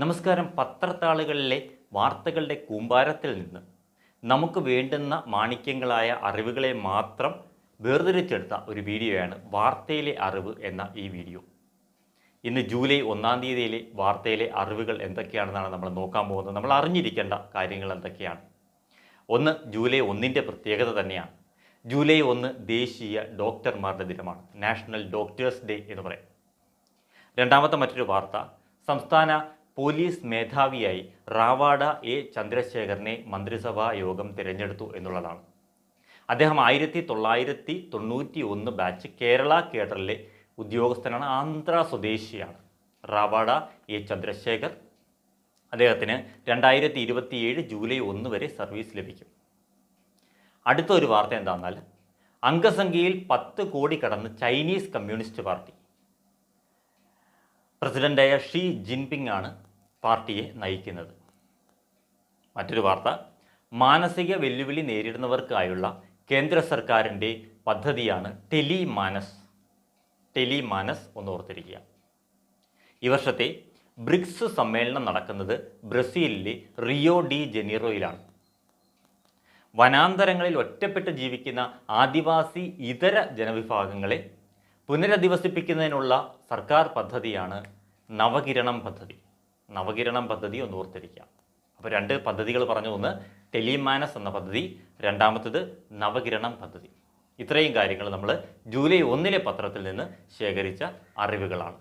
നമസ്കാരം പത്രത്താളുകളിലെ വാർത്തകളുടെ കൂമ്പാരത്തിൽ നിന്ന്. നമുക്ക് വേണ്ടുന്ന മാണിക്യങ്ങളായ അറിവുകളെ മാത്രം വേർതിരിച്ചെടുത്ത ഒരു വീഡിയോയാണ് വാർത്തയിലെ അറിവ് എന്ന ഈ വീഡിയോ. ഇന്ന് ജൂലൈ ഒന്നാം തീയതിയിലെ വാർത്തയിലെ അറിവുകൾ എന്തൊക്കെയാണെന്നാണ് നമ്മൾ നോക്കാൻ പോകുന്നത്. നമ്മൾ അറിഞ്ഞിരിക്കേണ്ട കാര്യങ്ങൾ എന്തൊക്കെയാണ്? ഒന്ന് ജൂലൈ ഒന്നിന്റെ പ്രത്യേകത തന്നെയാണ്. ജൂലൈ ഒന്ന് ദേശീയ ഡോക്ടർമാരുടെ ദിനമാണ്. നാഷണൽ ഡോക്ടേഴ്സ് ഡേ എന്ന് പറയും. രണ്ടാമത്തെ മറ്റൊരു വാർത്ത സംസ്ഥാന പോലീസ് മേധാവിയായി റാവാഡ എ. ചന്ദ്രശേഖരനെ മന്ത്രിസഭാ യോഗം തിരഞ്ഞെടുത്തു എന്നുള്ളതാണ്. അദ്ദേഹം ആയിരത്തി തൊള്ളായിരത്തി തൊണ്ണൂറ്റി ഒന്ന് ബാച്ച് കേരള കേഡറിലെ ഉദ്യോഗസ്ഥനാണ്. ആന്ധ്ര സ്വദേശിയാണ്. റാവാഡ എ. ചന്ദ്രശേഖർ അദ്ദേഹത്തിന് രണ്ടായിരത്തി ഇരുപത്തിയേഴ് ജൂലൈ ഒന്ന് വരെ സർവീസ് ലഭിക്കും. അടുത്ത ഒരു വാർത്ത എന്താണെന്നാൽ അംഗസംഖ്യയിൽ പത്ത് കോടി കടന്ന് ചൈനീസ് കമ്മ്യൂണിസ്റ്റ് പാർട്ടി പ്രസിഡന്റായ ഷീ ജിൻപിങ് ആണ് പാർട്ടിയെ നയിക്കുന്നത്. മറ്റൊരു വാർത്ത മാനസിക വെല്ലുവിളി നേരിടുന്നവർക്കായുള്ള കേന്ദ്ര സർക്കാരിന്റെ പദ്ധതിയാണ് ടെലി മാനസ് ടെലി മാനസ് ഓർത്തിരിക്കുക. ഈ വർഷത്തെ ബ്രിക്സ് സമ്മേളനം നടക്കുന്നത് ബ്രസീലിലെ റിയോ ഡി ജനീറോയിലാണ്. വനാന്തരങ്ങളിൽ ഒറ്റപ്പെട്ട് ജീവിക്കുന്ന ആദിവാസി ഇതര ജനവിഭാഗങ്ങളെ പുനരധിവസിപ്പിക്കുന്നതിനുള്ള സർക്കാർ പദ്ധതിയാണ് നവകിരണം പദ്ധതി. നവകിരണം പദ്ധതി ഒന്ന് ഓർത്തിരിക്കുക. അപ്പോൾ രണ്ട് പദ്ധതികൾ പറഞ്ഞു. ഒന്ന് ടെലിമാനസ് എന്ന പദ്ധതി രണ്ടാമത്തത് നവകിരണം പദ്ധതി. ഇത്രയും കാര്യങ്ങൾ നമ്മൾ ജൂലൈ ഒന്നിലെ പത്രത്തിൽ നിന്ന് ശേഖരിച്ച അറിവുകളാണ്.